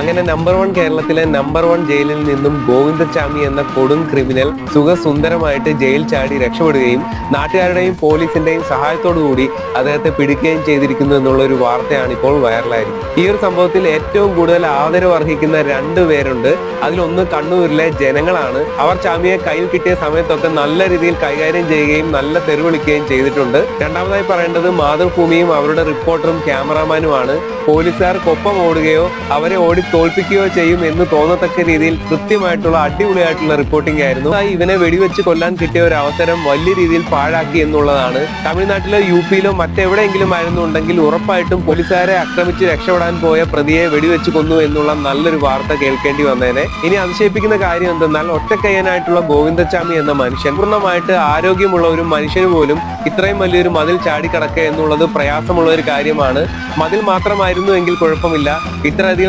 അങ്ങനെ number one കേരളത്തിലെ number one ജയിലിൽ നിന്നും ഗോവിന്ദച്ചാമി എന്ന കൊടും ക്രിമിനൽ സുഖസുന്ദരമായിട്ട് ജയിൽ ചാടി രക്ഷപ്പെടുകയും നാട്ടുകാരുടെയും പോലീസിന്റെയും സഹായത്തോടു കൂടി അദ്ദേഹത്തെ പിടിക്കുകയും ചെയ്തിരിക്കുന്നു എന്നുള്ള ഒരു വാർത്തയാണ് ഇപ്പോൾ വൈറലായിരിക്കുന്നത്. ഈ ഒരു സംഭവത്തിൽ ഏറ്റവും കൂടുതൽ ആദരവ് അർഹിക്കുന്ന രണ്ടു പേരുണ്ട്. അതിലൊന്ന് കണ്ണൂരിലെ ജനങ്ങളാണ്. അവർ ചാമിയെ കയ്യിൽ കിട്ടിയ സമയത്തൊക്കെ നല്ല രീതിയിൽ കൈകാര്യം ചെയ്യുകയും നല്ല തെരുവിളിക്കുകയും ചെയ്തിട്ടുണ്ട്. രണ്ടാമതായി പറയേണ്ടത് മാതൃഭൂമിയും അവരുടെ റിപ്പോർട്ടറും ക്യാമറാമാനുമാണ്. പോലീസുകാർക്കൊപ്പം ഓടുകയോ അവരെ ഓടി തോൽപ്പിക്കുകയോ ചെയ്യും എന്ന് തോന്നത്തക്ക രീതിയിൽ കൃത്യമായിട്ടുള്ള അടിപൊളിയായിട്ടുള്ള റിപ്പോർട്ടിംഗ് ആയിരുന്നു. ഇവനെ വെടിവെച്ച് കൊല്ലാൻ കിട്ടിയ ഒരു അവസരം വലിയ രീതിയിൽ പാഴാക്കി എന്നുള്ളതാണ്. തമിഴ്നാട്ടിലോ യു പിയിലോ മറ്റെവിടെയെങ്കിലും ആയിരുന്നുണ്ടെങ്കിൽ ഉറപ്പായിട്ടും പോലീസുകാരെ ആക്രമിച്ച് രക്ഷപ്പെടാൻ പോയ പ്രതിയെ വെടിവെച്ച് കൊന്നു എന്നുള്ള നല്ലൊരു വാർത്ത കേൾക്കേണ്ടി വന്നേനെ. ഇനി അതിശയിപ്പിക്കുന്ന കാര്യം എന്തെന്നാൽ ഒറ്റക്കയ്യനായിട്ടുള്ള ഗോവിന്ദച്ചാമി എന്ന മനുഷ്യൻ പൂർണമായിട്ട് ആരോഗ്യമുള്ള ഒരു മനുഷ്യന് പോലും ഇത്രയും വലിയൊരു മതിൽ ചാടിക്കടക്കുക എന്നുള്ളത് പ്രയാസമുള്ള ഒരു കാര്യമാണ്. മതിൽ മാത്രമായിരുന്നു എങ്കിൽ കുഴപ്പമില്ല. ഇത്രയധികം